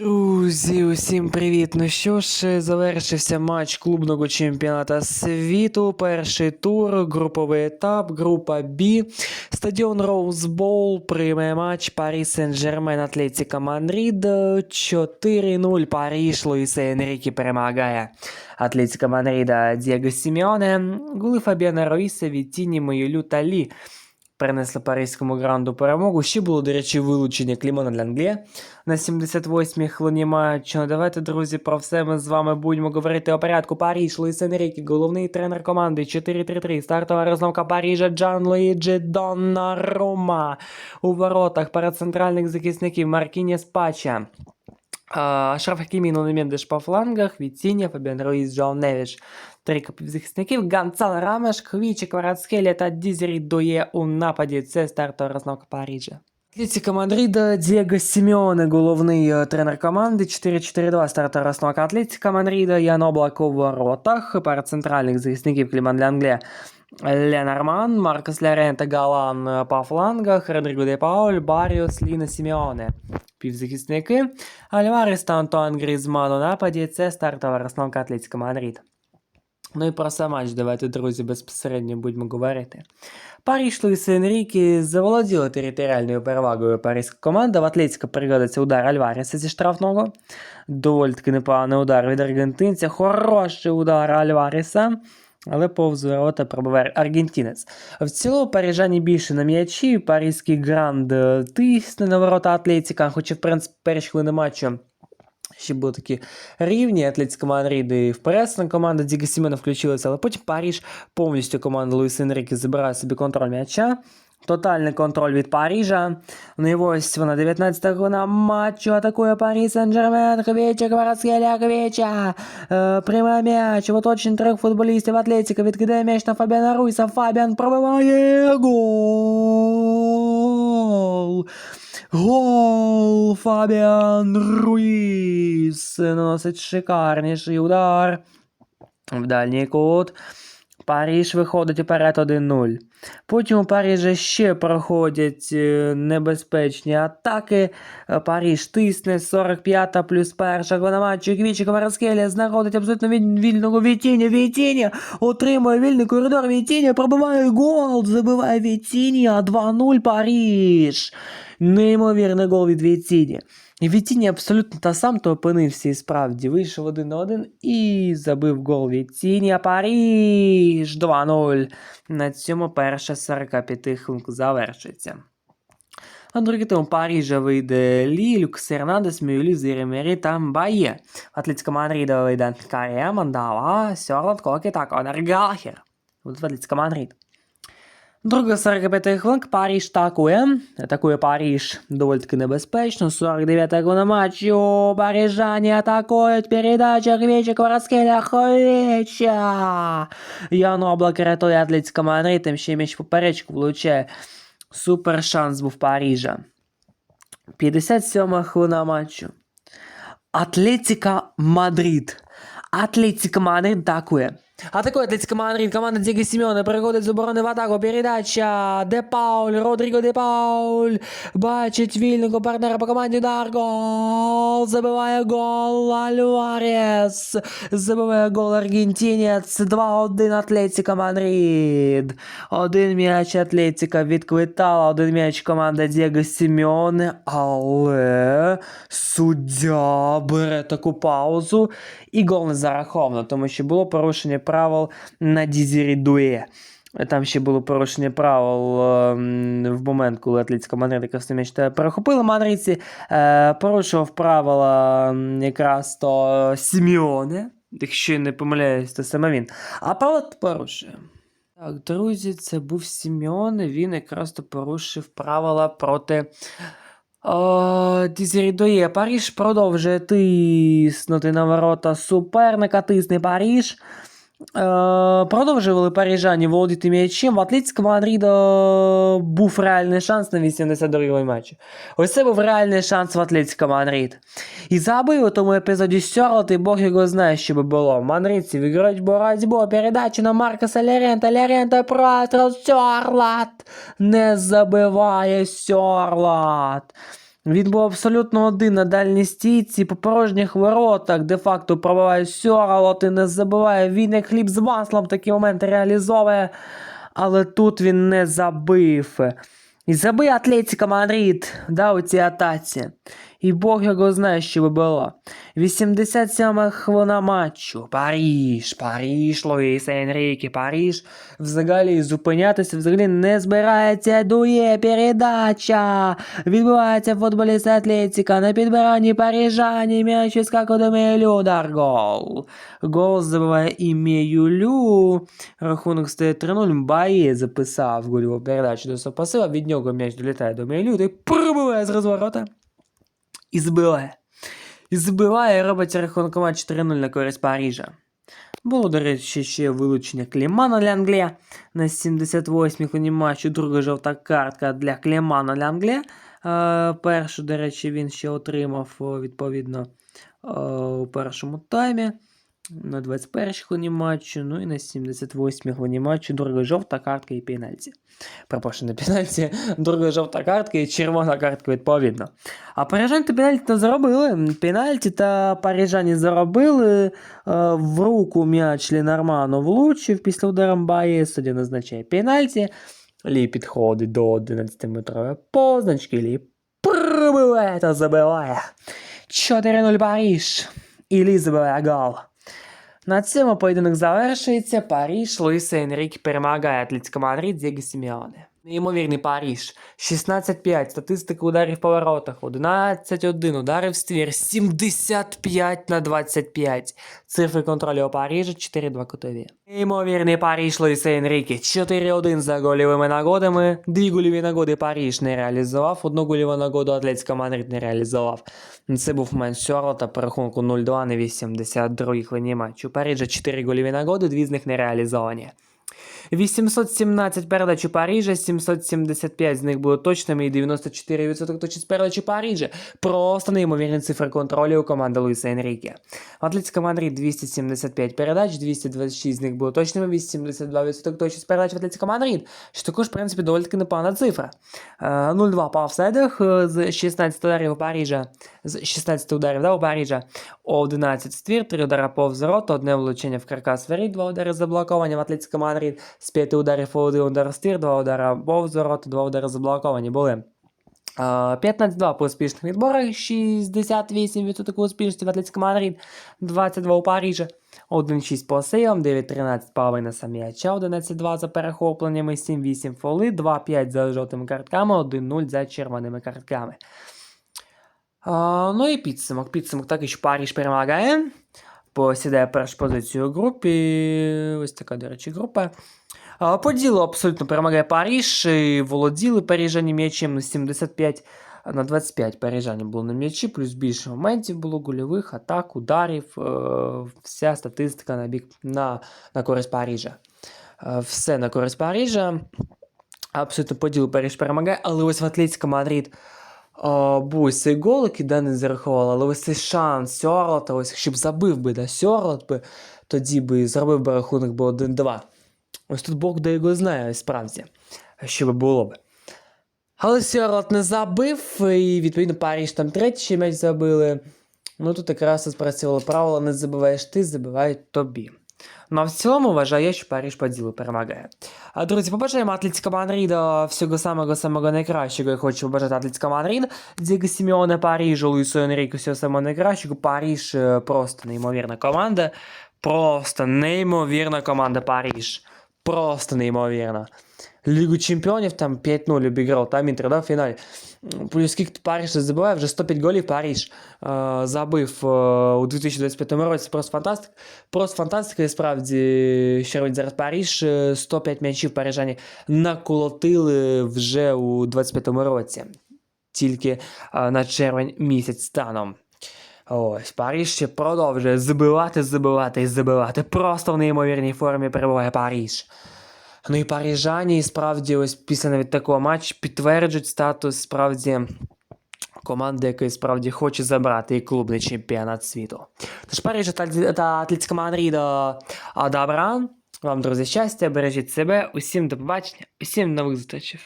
Друзі, усім привіт! Ну що ж, завершився матч клубного чемпіоната світу. Перший тур, груповий етап, група Б. Стадіон Роузбол приймає матч Парі Сен-Жермен Атлетіка Мадрид. 4-0 Париж Луїса Енрікі перемагає. Атлетіка Мадрида Дієго Сімеоне. Голи Фабіана Руїса, Віттіні, Моюлю та перенесли паризькому гранду перемогу. Ще було, до речі, вилучення Клімона для Англії на 78-й хвилині матчу. Ну, Давайте, друзі, про все ми з вами будемо говорити у порядку. Паріж, Луїс Енрікі, головний тренер команди 4-3-3. Стартова розновка Парижа Джан Луїджі Доннарума. У воротах перед центральних захисників Маркініс Пача. Шраф Хакімі, Нуно Мендеш по флангах, Віціння, Фабіан Руїс, Джон Невіш, три півзахисників, Ганцал Рамеш, Хвічі, Кварацхелія та Дізері Дує у нападі. Це стартова розновка Парижа. Атлетика Мадрида, Дієго Сімеоне, головний е, тренер команди, 4-4-2, стартова розновка Атлетика Мадрида, Ян Облак у воротах, перед центральних захисників Кліман Лянгле, Ленорман, Маркос Лярента, Галан е, по флангах, Родріго Де Пауль, Баріус, Ліна Сімеоне. Півзахисники. Альварес та Антуан Грізман у нападі. Це стартова розновка Атлетика Мадрид. Ну і про сам матч давайте, друзі, безпосередньо будемо говорити. Париж Луїс Енрікі заволоділи територіальною перевагою паризька команда. В Атлетика пригодиться удар Альвареса зі штрафного. Доволі таки непоганий удар від аргентинця. Хороший удар Альвареса. Але повз ворота пробиває аргентинець. В цілому парижані більше на м'ячі. Паризький гранд е, тисне на ворота Атлетика, хоча, в принципі, перші хвилини матчу ще були такі рівні. Атлетика Мадрид і в пресна команда Діга Сімена включилася, але потім Париж повністю команда Луїс Енріки забирає собі контроль м'яча. Тотальний контроль від Парижа. Ну і ось вона 19-та хвилина матчу атакує Парі Сен-Жермен. Хвіча, Кварацхеля, Хвіча. Е, приймає м'яч. В оточенні трьох футболістів Атлетика відкидає м'яч на Фабіана Руйса. Фабіан пробиває гол. Гол Фабіан Руїс наносить шикарніший удар в дальній кут. Париж виходить уперед 1-0. Потім у Парижа ще проходять е, небезпечні атаки. Е, Париж тисне 45-та плюс перша на матчу. Квічик Вараскеля знаходить абсолютно віль- вільного Вітіння. Вітіння отримує вільний коридор. Вітіння пробиває гол. Забиває Вітіння. 2-0 Париж. Неймовірний гол від Вітіння. І Вітіння абсолютно та сам то опинився і справді. Вийшов один на один і забив гол Вітіння. Париж 2-0. На цьому перша 45 хвилинку завершиться. На другий у Парижа вийде Лі, Люкс Ернандес, Мюлі, Зіремері та Мбає. Атлетика Мадрида вийде Карія, Мандала, Сьорланд, Кокі та Конор Галахер. Буде Атлетика Мадрид. Друга 45 хвилинка Париж атакує. Атакує Париж доволі таки небезпечно. 49 хвилина матчу. Парижані атакують. Передача Хвіча Кварацкеля. Хвіча. Ян Облак рятує Атлетика Мадрид. Там ще м'яч поперечку влучає. Супер шанс був Парижа. 57 хвилина матчу. Атлетика Мадрид. Атлетика Мадрид атакує. Атакує Атлетика Мадрид. Команда Діги Сімеона переходить з оборони в атаку. Передача. Де Пауль. Родріго Де Пауль. Бачить вільного партнера по команді. Удар. Гол. Забиває гол. Альварес. Забиває гол Аргентинець. 2-1 Атлетика Мадрид. Один м'яч Атлетика відквитала. Один м'яч команда Діго Сімеоне. Але суддя бере таку паузу. І гол не зараховано, тому що було порушення правил на Дізері Дує. Там ще було порушення правил ем, в момент, коли Атлетика Мадрид м'яч та перехопили мадридці. Е, порушував правила якраз то Сіміоне. Якщо не помиляюсь, то саме він. А Павло порушує. Так, друзі, це був Сімеоне. Він якраз то порушив правила проти. О, Дізерідоє. Паріж продовжує тиснути на ворота суперника. Тисне Паріж. Е, продовжували парижані володіти м'ячем. В Атлетико Мадрида був реальний шанс на 82-й матчі. Ось це був реальний шанс в Атлетико Мадрид. І забив у тому епізоді Сьорлот, і Бог його знає, що би було. Мадридці виграють боротьбу, передача на Маркоса Лерента, Лерента простріл, Сьорлот не забиває Сьорлот. Він був абсолютно один на дальній стійці, по порожніх воротах, де-факто пробиває Сьоролот і не забиває. Він як хліб з маслом такі моменти реалізовує, але тут він не забив. І забив Атлетіка Мадрид, да, у цій атаці. І Бог його знає, що би було. 87 хвилина матчу. Паріж, Паріж, Луїс Енріке, Паріж. Взагалі зупинятися взагалі не збирається. Дує передача. Відбувається футболіст Атлетика на підбиранні парижані. М'яч відскакує до Мейлю. Удар гол. Гол забиває і Меюлю. Рахунок стає 3-0. Бає записав гольову передачу до Сопасила. Від нього м'яч долітає до Мейлю. Та пробиває з розворота. І збиває. І збиває і робить рахункова матч 3-0 на користь Парижа. Було, до речі, ще вилучення Клімана Лянгле на 78-й хвилині матчу. Друга жовта картка для Клімана Лянгле. Е, першу, до речі, він ще отримав відповідно у першому таймі. На 21-й хвилині матчу, ну і на 78-й хвилині матчу друга жовта картка і пенальті. Пропрошую, не пенальті, друга жовта картка і червона картка відповідно. А парижани пенальті не заробили. Пенальті та парижані заробили. Е, В руку м'яч Лінарману влучив після удара Бає, суддя назначає пенальті. Лі підходить до 11-метрової позначки. Лі пробиває та забиває. 4-0 Париж. І Лі забиває гол. На цьому поєдинок завершується. Париж, Луїс Енрік перемагає Атлетико Мадрид Дієго Сімеоне. Неймовірний Париж. 16-5, статистика ударів по воротах, 11-1, удари в ствір, 75 на 25. Цифри контролю у Парижа 4-2 кутові. Неймовірний Париж Луїса Енріке. 4-1 за гольовими нагодами. Дві гольові нагоди Париж не реалізував, одну гольову нагоду Атлетико Мадрид не реалізував. Це був момент Сьорлота по рахунку 0-2 на 82-й хвилині матчу. У Парижа 4 гольові нагоди, дві з них не реалізовані. 817 передач у Парижа, 775 з них були точними і 94% точність передач у Парижа. Просто неймовірні цифри контролю у команди Луїса Енріке. В Атлетико Мадрид 275 передач, 226 з них були точними, 82% точність передач в Атлетико Мадрид, що також, в принципі, доволі таки непогана цифра. Е, 0-2 по офсайдах е, з 16 ударів у Парижа, з 16 ударів да, у Парижа, 11 ствір, 3 удари повз ворот, одне влучення в каркас воріт, 2 удари заблоковані в Атлетико Мадрид, з 5 ударів 1 удар стір, 2 удари повз 2 удари заблоковані були. Е, 15-2 по успішних відборах, 68% успішності в Атлетико Мадрид, 22 у Парижа, 1-6 по сейвам, 9-13 по на м'яча, 11-2 за перехопленнями, 7-8 фоли, 2-5 за жовтими картками, 1-0 за червоними картками. А, ну і підсумок. Підсумок так, що Париж перемагає. Посідає першу позицію у групі. Ось така, до речі, група. По ділу абсолютно перемагає Париж. І володіли парижані м'ячем 75 на 25 парижані було на м'ячі, плюс більше моментів було гольових, атак, ударів. е, Вся статистика на бік на, на користь Парижа. Е, Все на користь Парижа. Абсолютно по ділу Париж перемагає, але ось в Атлетико Мадрид о, був цей гол, який да, не зарахували, але ось цей шанс Сьорлота, ось якщо забив би да, Сьорлот би, тоді би зробив би рахунок би 1-2. Ось тут Бог да його знає, справді, що би було би. Але Сьорлот не забив, і відповідно Париж там третій м'яч забили. Ну тут якраз спрацювало правило, не забиваєш ти, забивають тобі. Ну а в цілому вважаю, що Париж по ділу перемагає. А, Друзі, побажаємо Атлетико Мадрида всього самого самого найкращого. Я хочу побажати Атлетико Мадрид, Діго Сімеоне Парижу, Луїсу Енріку всього самого найкращого. Париж е, просто неймовірна команда. Просто неймовірна команда Париж. Просто неймовірна. Лігу чемпіонів там 5-0 обіграв, там Інтер да, в фіналі. Плюс скільки Париж забиває, вже 105 голів Париж е, забив е, у 2025 році. Просто фантастика. Просто фантастика, і справді, що робить зараз Париж. Е, 105 м'ячів парижані наколотили вже у 25 році. Тільки е, на червень місяць станом. Ось, Париж ще продовжує забивати, забивати і забивати. Просто в неймовірній формі перебуває Париж. Ну і парижані, справді, ось після навіть такого матчу підтверджують статус справді команди, яка справді хоче забрати і клубний чемпіонат світу. Тож Париж та та Атлетико Мадріда а. Вам, друзі, щастя, бережіть себе, усім до побачення, усім нових зустрічей.